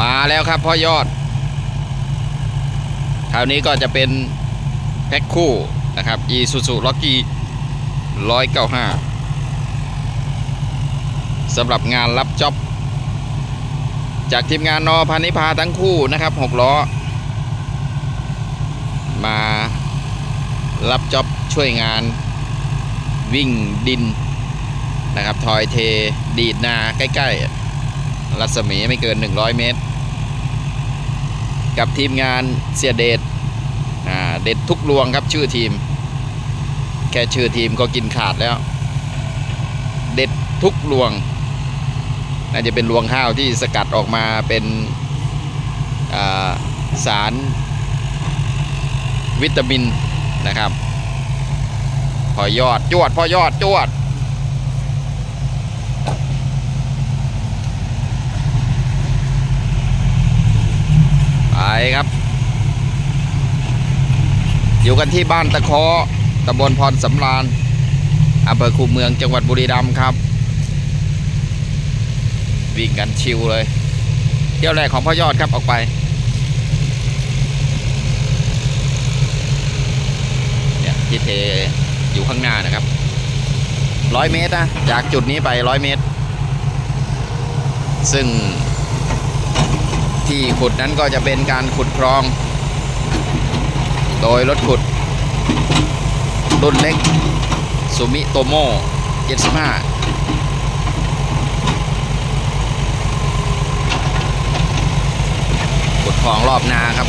มาแล้วครับพ่อยอด คราวนี้ก็จะเป็นแพ็คคู่นะครับ e s u z u Rocky 195สำหรับงานรับจ็อบ จากทีมงานนอพันนิพาทั้งคู่นะครับหกล้อ มารับจ็อบช่วยงานวิ่งดินนะครับ ทอยเทดีดนาใกล้ ๆ รัศมีไม่เกิน 100 เมตร กับทีมงานเสียเดชเด็ดทุกลวงครับชื่อทีม แค่ชื่อทีมก็กินขาดแล้ว เด็ดทุกลวง น่าจะเป็นรวงข้าวที่สกัดออกมาเป็นาสารวิตามินนะครับ พอยอดจวดพอยอดจวด ไปครับ อยู่กันที่บ้านตะเคาะตำบลพรสำราญอำเภอคูเมืองจังหวัดบุรีรัมย์ครับ วิ่งกันชิวเลย เที่ยวแรกของพ่อยอดครับออกไปเนี่ยที่เทอยู่ข้างหน้านะครับร้อยเมตรนะจากจุดนี้ไปร้อยเมตร ซึ่งที่ขุดนั้นก็จะเป็นการขุดคลอง โดยรถขุด รุ่นเล็กซูมิโตโม่75ขุดคลองรอบนาครับ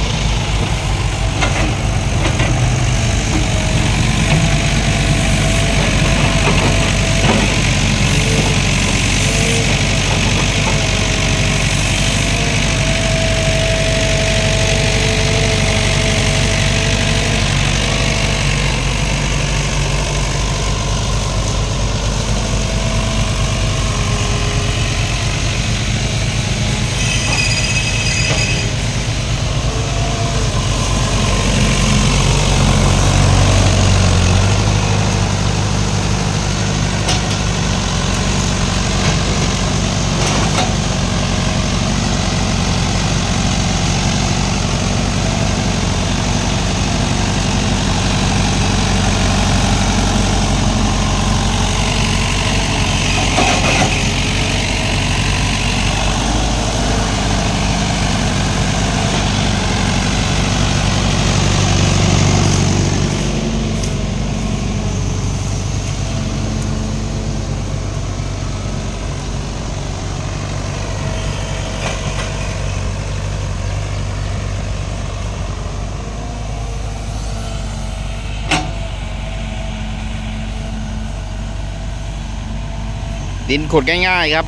ดินขุดง่ายๆครับ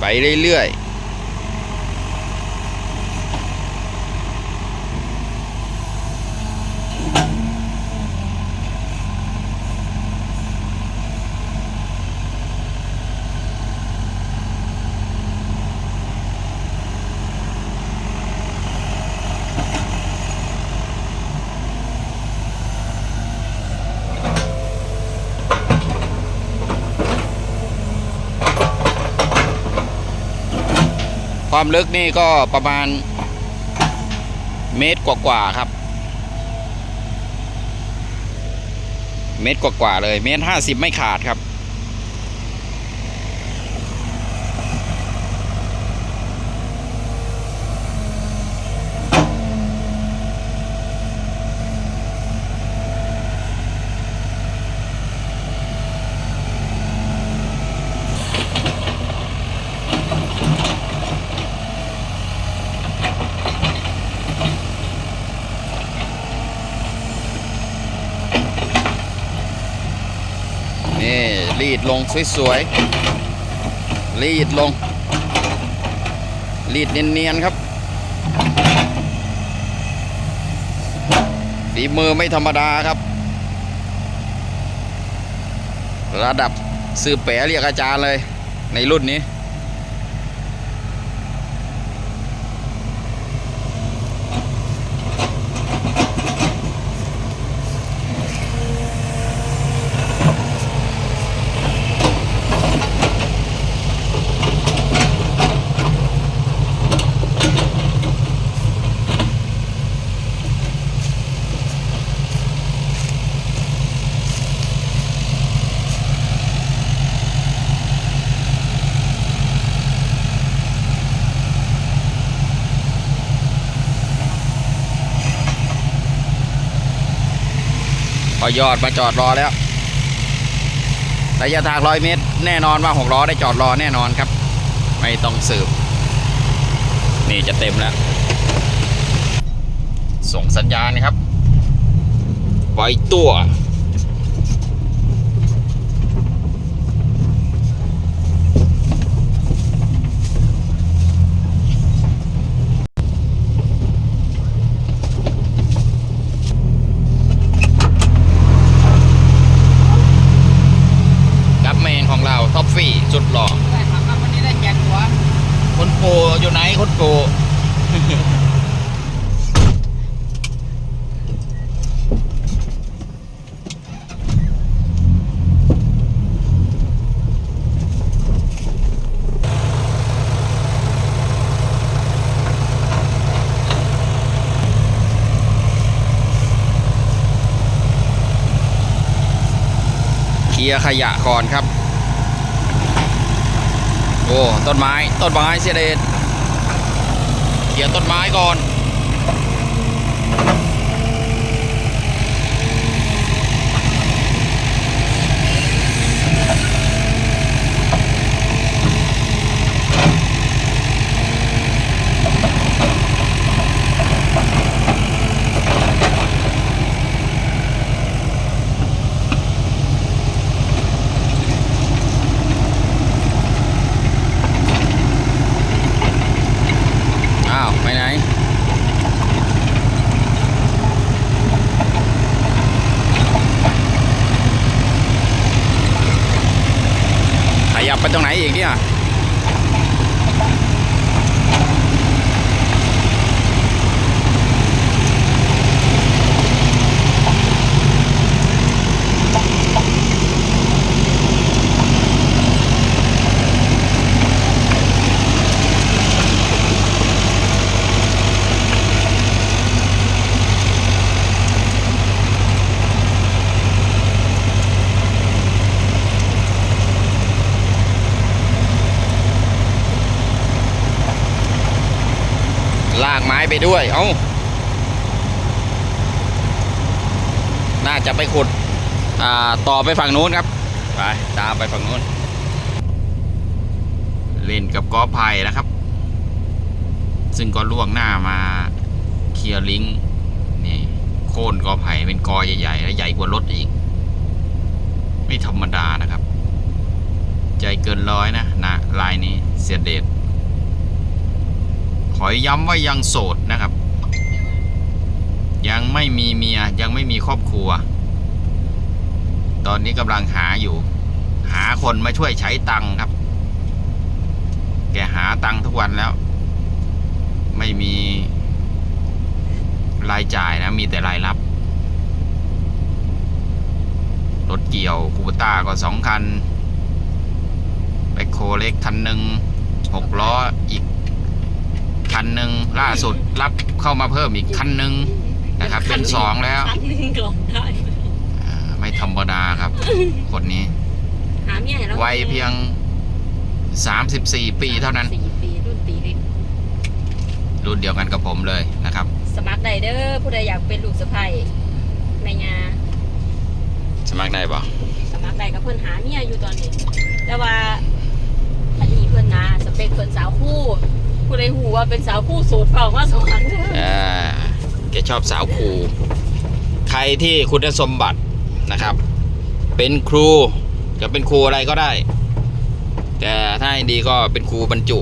ไปเรื่อยๆ ความลึกนี่ก็ประมาณเมตรกว่าๆครับ เมตรกว่าๆเลย เมตรห้าสิบไม่ขาดครับ นี่รีด ลงสวยๆรีดลง รีดเนียนๆครับฝีมือไม่ธรรมดาครับ ระดับสือแปะเรียกอาจารย์เลยในรุ่นนี้ พอยอดมาจอดรอแล้วระยะทางร้อยเมตร แน่นอนว่าหกล้อได้จอดรอแน่นอนครับ ไม่ต้องสืบ นี่จะเต็มแล้ว ส่งสัญญาณนะครับไว้ตัว กับเมนของเราท็อปฟี่สุดหล่อ ได้ครับวันนี้ได้แจกหัว คุณปู่อยู่ไหนคุณปู่ เคลี ยร์ขยะก่อนครับ โอ้ ต้นไม้ ต้นไม้เสียเดชเคลียร์ต้นไม้ก่อน ไปตรงไหนอีกเนี่ยากไม้ไปด้วย เอ้า น่าจะไปขุดต่อไปฝั่งนู้นครับ ไป ตามไปฝั่งนู้น เล่นกับกอไผ่นะครับ ซึ่งก็ล่วงหน้ามาเคลียร์ลิงนี่โค่นกอไผ่เป็นกอใหญ่ๆ และใหญ่กว่ารถอีก ไม่ธรรมดานะครับ ใจเกินร้อยนะนะลายนี้เสียเดชข อย้ำว่ายังโสดนะครับ ยังไม่มีเมียยังไม่มีครอบครัว ตอนนี้กำลังหาอยู่ หาคนมาช่วยใช้ตังค์ครับ แกหาตังค์ทุกวันแล้ว ไม่มีรายจ่ายนะ มีแต่รายรับ รถเกี่ยวคูปต้าก็สองคันแบคโคเล็กคันหนึ่งหกล้ออีก คันหนึ่งล่าสุดรับเข้ามาเพิ่มอีกคันหนึ่งนะครับ เป็นสองแล้วคันหนึงกล่องได้อ่าไม่ธรรมดาครับ คนนี้หาเมียให้เราวัยเพียง 34 ปีเท่านั้น สี่ปีรุ่นตีเล็กรุ่นเดียวกันกับผมเลยนะครับ สมัครได้เด้อผู้ใดอยากเป็นลูกสะใภ้แม่ยาสมัครได้ปะสมัครได้กับเพื่อนหาเมียอยู่ตอนนี้ แต่ว่าอันนี้เพื่อนนะสเปคเพื่อนสาวคู่ ผู้ใดหูว่าเป็นสาวคู่โสูตรเปล่ามาสอนอ่าแกชอบสาวครูใครที่คุณสมบัตินะครับ เป็นครูจะเป็นครูอะไรก็ได้ แต่ถ้าดีก็เป็นครูบรรจุ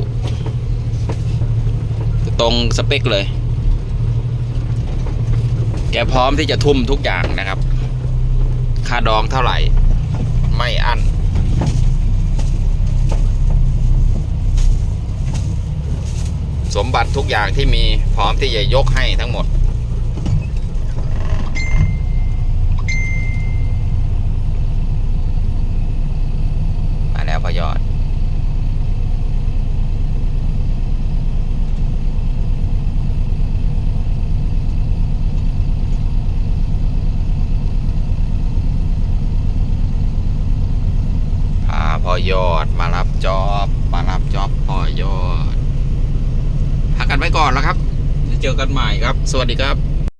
ตรงสเปคเลย แกพร้อมที่จะทุ่มทุกอย่างนะครับ ค่าดองเท่าไหร่ ไม่อั้น สมบัติทุกอย่างที่มีพร้อมที่จะยกให้ทั้งหมด มาแล้วพอยอด พาพอยอดมารับจอบ มารับจอบพอยอด พักกันไว้ ก่อนแล้วครับเจอกันใหม่ครับ สวัสดีครับ